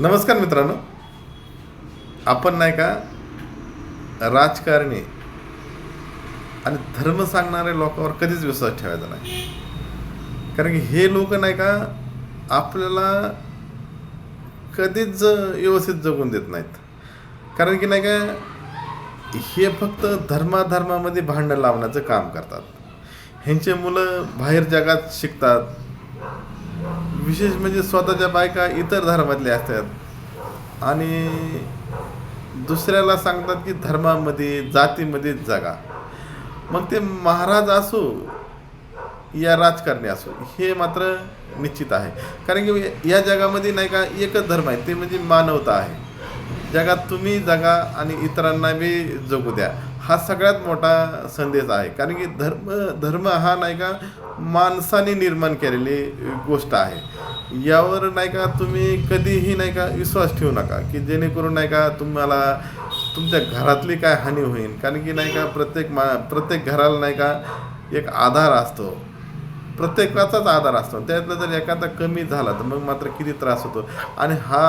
नमस्कार मित्रांनो. आपण नाही का राजकारणी आणि धर्म सांगणाऱ्या लोकांवर कधीच विश्वास ठेवायचा नाही. कारण की हे लोक नाही का आपल्याला कधीच व्यवस्थित जगून देत नाहीत. कारण की नाही का हे फक्त धर्माधर्मामध्ये भांडण लावण्याचं काम करतात. ह्यांचे मुलं बाहेर जगात शिकतात. विशेष म्हणजे स्वतःच्या बायका इतर धर्मातल्या असतात. आणि दुसऱ्याला सांगतात की धर्मामध्ये जातीमध्ये जगा. मग ते महाराज असो या राजकारणी असो हे मात्र निश्चित आहे. कारण की या जगामध्ये नाही का एकच धर्म आहे ते म्हणजे मानवता आहे. जगात तुम्ही जगा आणि इतरांना बी जगू द्या. हा सगळ्यात मोठा संदेश आहे. कारण की धर्म धर्म हा नाही का माणसाने निर्माण केलेली गोष्ट आहे. यावर नाही का तुम्ही कधीही नाही का विश्वास ठेवू नका की जेणेकरून नाही का तुम्हाला तुमच्या घरातली काय हानी होईल. कारण की नाही का प्रत्येक मा प्रत्येक घराला नाही का एक आधार असतो. प्रत्येकाचाच आधार असतो. त्यातला जर एखादा कमी झाला तर मग मात्र किती त्रास होतो? आणि हा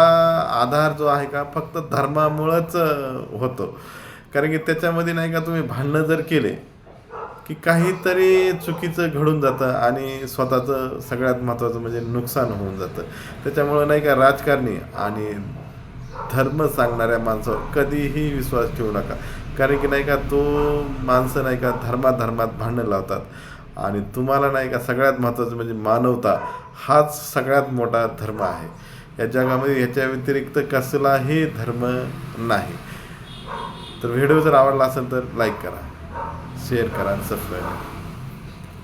आधार जो आहे का फक्त धर्मामुळंच होतो. कारण की त्याच्यामध्ये नाही का तुम्ही भांडणं जर केले की काहीतरी चुकीचं घडून जातं आणि स्वतःचं सगळ्यात महत्त्वाचं म्हणजे नुकसान होऊन जातं. त्याच्यामुळं नाही का राजकारणी आणि धर्म सांगणाऱ्या माणसावर कधीही विश्वास ठेवू नका. कारण की नाही का तो माणसं नाही का धर्माधर्मात भांडणं लावतात. आणि तुम्हाला नाही का सगळ्यात महत्त्वाचं म्हणजे मानवता हाच सगळ्यात मोठा धर्म आहे. या जगामध्ये ह्याच्या व्यतिरिक्त कसलाही धर्म नाही. तर व्हिडिओ जर आवडला असेल तर लाईक करा शेअर करा सबस्क्राईब करा.